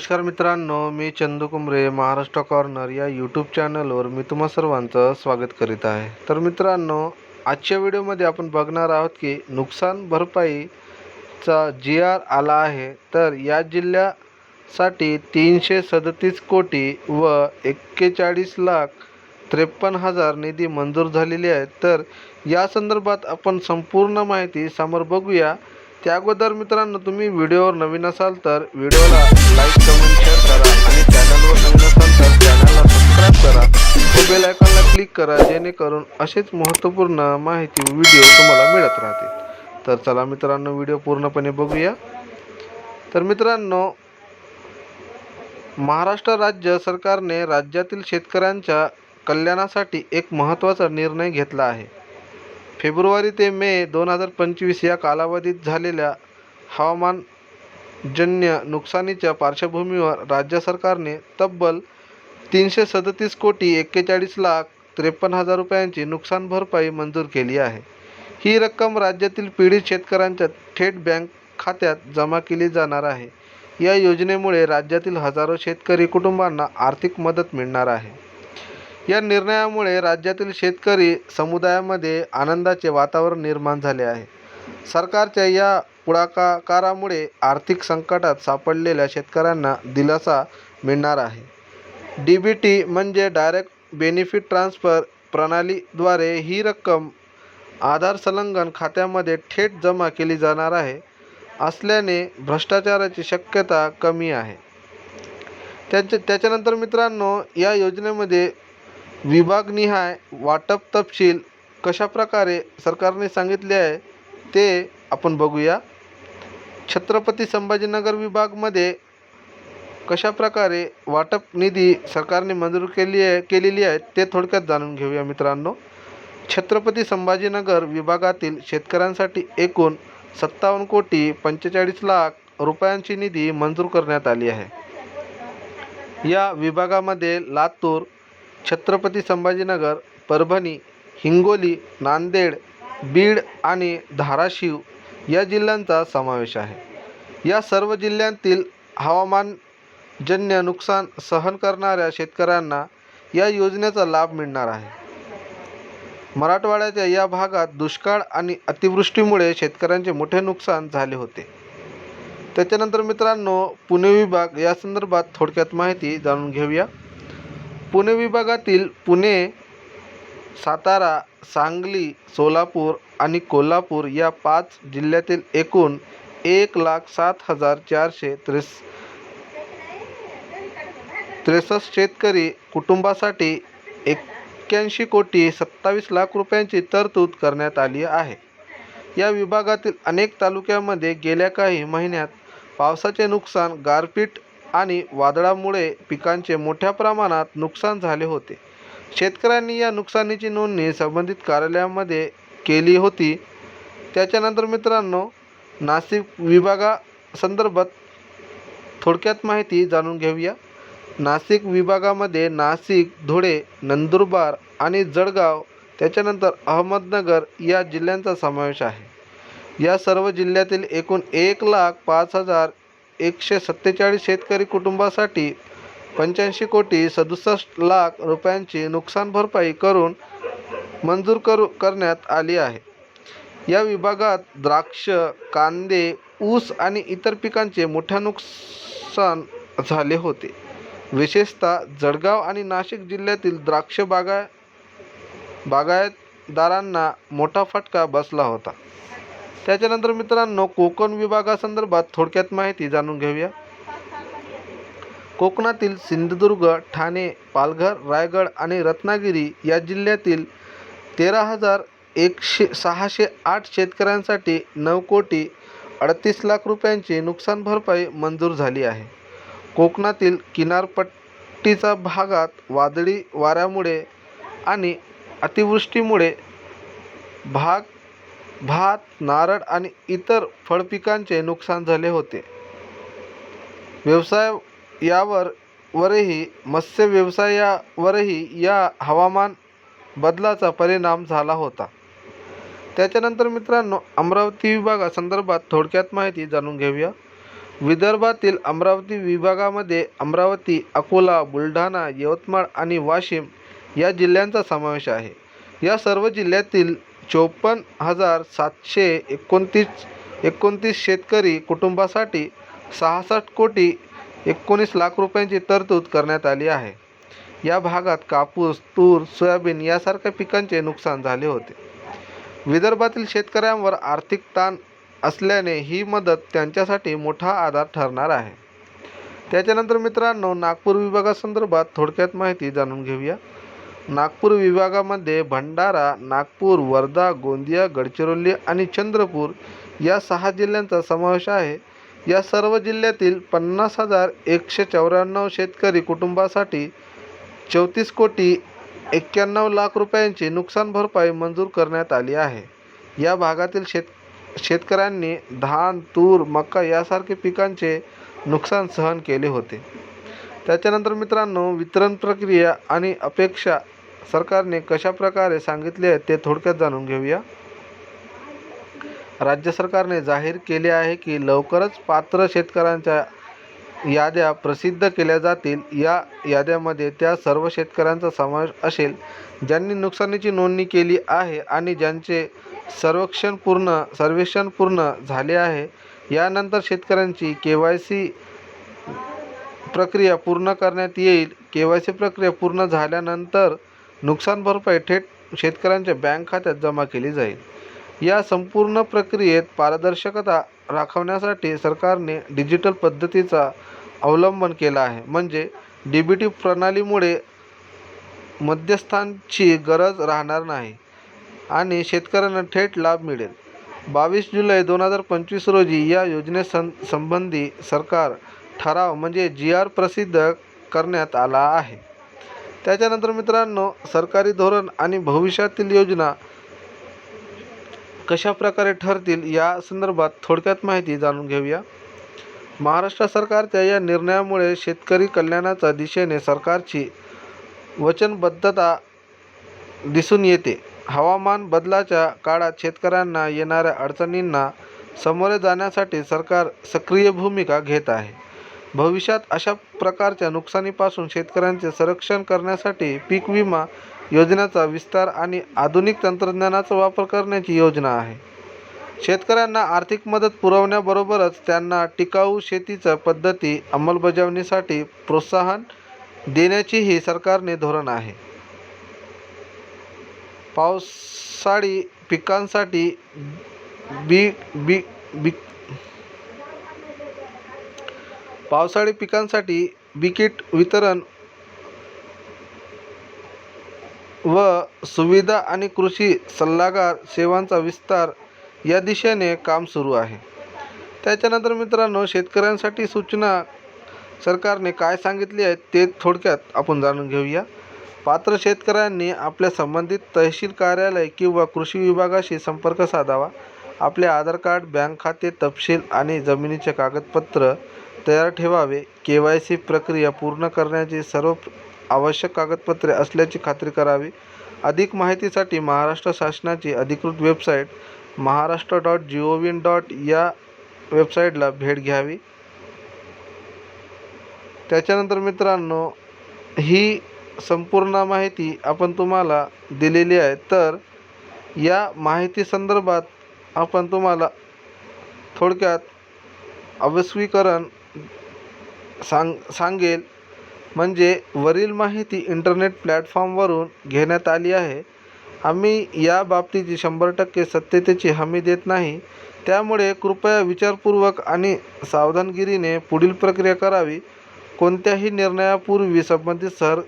नमस्कार मित्रांनो मी चंदू कुंबरे महाराष्ट्र कॉर्नर या यूट्यूब चॅनलवर मी तुम्हा सर्वांचं स्वागत करीत आहे. तर मित्रांनो आजच्या व्हिडिओमध्ये आपण बघणार आहोत की नुकसान भरपाईचा जी आर आला आहे तर या जिल्ह्यासाठी तीनशे सदतीस कोटी व एक्केचाळीस लाख त्रेपन्न हजार निधी मंजूर झालेली आहे. तर या संदर्भात आपण संपूर्ण माहिती समोर बघूया. त्या अगोदर मित्रांनो तुम्ही व्हिडिओवर नवीन असाल तर व्हिडिओला लाईक कमेंट शेअर करा आणि चॅनलवर नवीन असाल तर चॅनलला सबस्क्राईब करा. व बेल आयकॉनला क्लिक करा जेणेकरून असेच महत्त्वपूर्ण माहिती व्हिडिओ तुम्हाला मिळत राहतील. तर चला मित्रांनो व्हिडिओ पूर्णपणे बघूया. तर मित्रांनो महाराष्ट्र राज्य सरकारने राज्यातील शेतकऱ्यांच्या कल्याणासाठी एक महत्त्वाचा निर्णय घेतला आहे. फेब्रुवारी ते मे दोन हजार पंचवीस या कालावधीत झालेल्या हवामानजन्य नुकसानीच्या पार्श्वभूमीवर राज्य सरकारने तब्बल तीनशे सदतीस कोटी एक्केचाळीस लाख त्रेपन्न हजार रुपयांची नुकसान भरपाई मंजूर केली आहे. ही रक्कम राज्यातील पीडित शेतकऱ्यांच्या थेट बँक खात्यात जमा केली जाणार आहे. या योजनेमुळे राज्यातील हजारो शेतकरी कुटुंबांना आर्थिक मदत मिळणार आहे. या निर्णयामुळे राज्यातील शेतकरी समुदायामध्ये आनंदाचे वातावरण निर्माण झाले आहे. सरकारच्या या पुढाकारामुळे आर्थिक संकटात सापडलेल्या शेतकऱ्यांना दिलासा मिळणार आहे. डी बी टी म्हणजे डायरेक्ट बेनिफिट ट्रान्स्फर प्रणालीद्वारे ही रक्कम आधार संलग्न खात्यामध्ये थेट जमा केली जाणार आहे असल्याने भ्रष्टाचाराची शक्यता कमी आहे. त्याच्या त्याच्यानंतर मित्रांनो या योजनेमध्ये विभागनिहाय वाटप तपशील कशाप्रकारे सरकारने सांगितले आहे ते आपण बघूया. छत्रपती संभाजीनगर विभागमध्ये कशाप्रकारे वाटप निधी सरकारने मंजूर केली आहे केलेली आहे ते थोडक्यात जाणून घेऊया मित्रांनो. छत्रपती संभाजीनगर विभागातील शेतकऱ्यांसाठी एकूण सत्तावन्न कोटी पंचेचाळीस लाख रुपयांची निधी मंजूर करण्यात आली आहे. या विभागामध्ये लातूर छत्रपती संभाजीनगर परभणी हिंगोली नांदेड बीड आणि धाराशिव या जिल्ह्यांचा समावेश आहे. या सर्व जिल्ह्यांतील हवामानजन्य नुकसान सहन करणाऱ्या शेतकऱ्यांना या योजनेचा लाभ मिळणार आहे. मराठवाड्याच्या या भागात दुष्काळ आणि अतिवृष्टीमुळे शेतकऱ्यांचे मोठे नुकसान झाले होते. त्याच्यानंतर मित्रांनो पुणे विभाग या संदर्भात थोडक्यात माहिती जाणून घेऊया. पुणे विभागातील पुणे सातारा सांगली सोलापूर आणि कोल्हापूर या पाच जिल्ह्यातील एकूण एक लाख सात हजार चारशे त्रेस त्रेसष्ट शेतकरी कुटुंबासाठी एक्क्याऐंशी कोटी सत्तावीस लाख रुपयांची तरतूद करण्यात आली आहे. या विभागातील अनेक तालुक्यामध्ये गेल्या काही महिन्यात पावसाचे नुकसान गारपीट आणि वादळामुळे पिकांचे मोठ्या प्रमाणात नुकसान झाले होते. शेतकऱ्यांनी या नुकसानीची नोंदणी संबंधित कार्यालयामध्ये केली होती. त्याच्यानंतर मित्रांनो नाशिक विभागासंदर्भात थोडक्यात माहिती जाणून घेऊया. नाशिक विभागामध्ये नाशिक धुळे नंदुरबार आणि जळगाव त्याच्यानंतर अहमदनगर या जिल्ह्यांचा समावेश आहे. या सर्व जिल्ह्यातील एकूण एक लाख पाच हजार एकशे सत्तेचाळीस शेतकरी कुटुंबासाठी पंच्याऐंशी कोटी सदुसष्ट लाख रुपयांची नुकसान भरपाई करून मंजूर करू करण्यात आली आहे. या विभागात द्राक्ष कांदे ऊस आणि इतर पिकांचे मोठ्या नुकसान झाले होते. विशेषतः जळगाव आणि नाशिक जिल्ह्यातील द्राक्ष बागा बागायतदारांना मोठा फटका बसला होता. त्याच्यानंतर मित्रांनो कोकण विभागासंदर्भात थोडक्यात माहिती जाणून घेऊया. कोकणातील सिंधुदुर्ग ठाणे पालघर रायगड आणि रत्नागिरी या जिल्ह्यातील तेरा हजार एकशे सहाशे आठ शेतकऱ्यांसाठी नऊ कोटी अडतीस लाख रुपयांची नुकसान भरपाई मंजूर झाली आहे. कोकणातील किनारपट्टीचा भागात वादळी वाऱ्यामुळे आणि अतिवृष्टीमुळे भाग भात नारळ आणि इतर फळपिकांचे नुकसान झाले होते. व्यवसाय यावर वरही मत्स्य व्यवसायावरही या हवामान बदलाचा परिणाम झाला होता. त्याच्यानंतर मित्रांनो अमरावती विभागासंदर्भात थोडक्यात माहिती जाणून घेऊया. विदर्भातील अमरावती विभागामध्ये अमरावती अकोला बुलढाणा यवतमाळ आणि वाशिम या जिल्ह्यांचा समावेश आहे. या सर्व जिल्ह्यातील चोपन्न हजार सातशे एकोणतीस एकोणतीस शेतकरी कुटुंबासाठी सहासष्ट कोटी एकोणीस लाख रुपयांची तरतूद करण्यात आली आहे. या भागात कापूस तूर सोयाबीन यासारख्या पिकांचे नुकसान झाले होते. विदर्भातील शेतकऱ्यांवर आर्थिक ताण असल्याने ही मदत त्यांच्यासाठी मोठा आधार ठरणार आहे. त्याच्यानंतर मित्रांनो नागपूर विभागासंदर्भात थोडक्यात माहिती जाणून घेऊया. नागपूर विभागामध्ये भंडारा नागपूर वर्धा गोंदिया गडचिरोली आणि चंद्रपूर या सहा जिल्ह्यांचा समावेश आहे. या सर्व जिल्ह्यातील पन्नास हजार एकशे चौऱ्याण्णव शेतकरी कुटुंबासाठी चौतीस कोटी एक्क्याण्णव लाख रुपयांची नुकसान भरपाई मंजूर करण्यात आली आहे. या भागातील शेत शेतकऱ्यांनी धान तूर मका यासारखे पिकांचे नुकसान सहन केले होते. त्याच्यानंतर मित्रांनो वितरण प्रक्रिया आणि अपेक्षा सरकारने कशा प्रकारे सांगितले आहेत ते थोडक्यात जाणून घेऊया. राज्य सरकारने जाहीर केले आहे की लवकरच पात्र शेतकऱ्यांच्या याद्या प्रसिद्ध केल्या जातील. या याद्यामध्ये त्या सर्व शेतकऱ्यांचा समावेश असेल. ज्यांनी नुकसानीची नोंदणी केली आहे आणि ज्यांचे सर्वेक्षण पूर्ण सर्वेक्षण पूर्ण झाले आहे यानंतर शेतकऱ्यांची के वाय सी प्रक्रिया पूर्ण करण्यात येईल. के वाय सी प्रक्रिया पूर्ण झाल्यानंतर नुकसान भरपाई थेट शेतकऱ्यांच्या बँक खात्यात जमा केली जाईल. या संपूर्ण प्रक्रियेत पारदर्शकता राखवण्यासाठी सरकारने डिजिटल पद्धतीचा अवलंबन केला आहे. म्हणजे डी बी टी प्रणालीमुळे मध्यस्थांची गरज राहणार नाही आणि शेतकऱ्यांना थेट लाभ मिळेल. बावीस जुलै दोन हजार पंचवीस रोजी या योजनेसं संबंधी सरकार ठराव म्हणजे जी आर प्रसिद्ध करण्यात आला आहे. त्याच्यानंतर मित्रांनो सरकारी धोरण आणि भविष्यातील योजना कशा प्रकारे ठरतील या संदर्भात थोडक्यात माहिती जाणून घेऊया. महाराष्ट्र सरकारच्या या निर्णयामुळे शेतकरी कल्याणाच्या दिशेने सरकारची वचनबद्धता दिसून येते. हवामान बदलाच्या काळात शेतकऱ्यांना येणाऱ्या अडचणींना सामोरे जाण्यासाठी सरकार सक्रिय भूमिका घेत आहे. भविष्यात अशा प्रकारच्या नुकसानीपासून शेतकऱ्यांचे संरक्षण करण्यासाठी पीक विमा योजनेचा विस्तार आणि आधुनिक तंत्रज्ञानाचा वापर करण्याची योजना आहे. शेतकऱ्यांना आर्थिक मदत पुरवण्याबरोबरच त्यांना टिकाऊ शेतीच्या पद्धती अंमलबजावणीसाठी प्रोत्साहन देण्याचीही सरकारने धोरण आहे. पावसाळी पिकांसाठी बी बी बी पावसाळी पिकांसाठी बिकीट वितरण व सुविधा आणि कृषी सल्लागार सेवांचा विस्तार या दिशेने काम सुरू आहे. त्याच्यानंतर मित्रांनो शेतकऱ्यांसाठी सूचना सरकारने काय सांगितली आहे ते थोडक्यात आपण जाणून घेऊया. पात्र शेतकऱ्यांनी आपल्या संबंधित तहसील कार्यालय किंवा कृषी विभागाशी संपर्क साधावा. आपले आधार कार्ड बँक खाते तपशील आणि जमिनीचे कागदपत्र तयार ठेवावे. के वाय सी प्रक्रिया पूर्ण करण्याची सर्व आवश्यक कागदपत्रे असल्याची खात्री करावी. अधिक माहितीसाठी महाराष्ट्र शासनाची अधिकृत website Maharashtra dot G O V in dot या वेबसाईटला भेट घ्यावी. त्याच्यानंतर मित्रांनो ही संपूर्ण माहिती आपण तुम्हाला दिलेली आहे. तर या माहिती संदर्भात आपण तुम्हाला थोडक्यात अवस्वीकरण सांग सांगेल. म्हणजे वरील माहिती इंटरनेट प्लॅटफॉर्मवरून घेण्यात आली आहे. आम्ही या बाबतीची शंभर टक्के सत्यतेची हमी देत नाही. त्यामुळे कृपया विचारपूर्वक आणि सावधानगिरीने पुढील प्रक्रिया करावी. कोणत्याही निर्णयापूर्वी संबंधित सर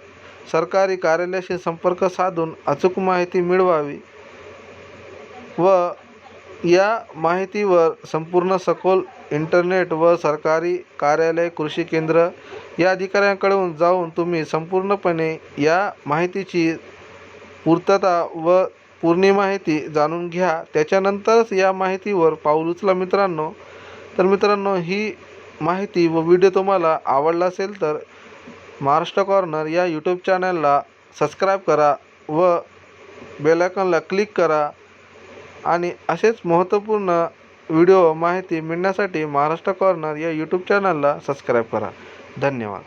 सरकारी कार्यालयाशी संपर्क साधून अचूक माहिती मिळवावी व या माहितीवर संपूर्ण सखोल इंटरनेट व सरकारी कार्यालय कृषी केंद्र या अधिकाऱ्यांकडून जाऊन तुम्ही संपूर्णपणे या माहितीची पूर्तता व पूर्ण माहिती जाणून घ्या. त्याच्यानंतरच या माहितीवर पाऊल उचला मित्रांनो. तर मित्रांनो ही माहिती व व्हिडिओ तुम्हाला आवडला असेल तर महाराष्ट्र कॉर्नर या यूट्यूब चॅनलला सबस्क्राईब करा व बेलायकॉनला क्लिक करा. आणि असेच महत्त्वपूर्ण व्हिडिओ माहिती मिळण्यासाठी महाराष्ट्र कॉर्नर या यूट्यूब चॅनलला सबस्क्राईब करा. धन्यवाद.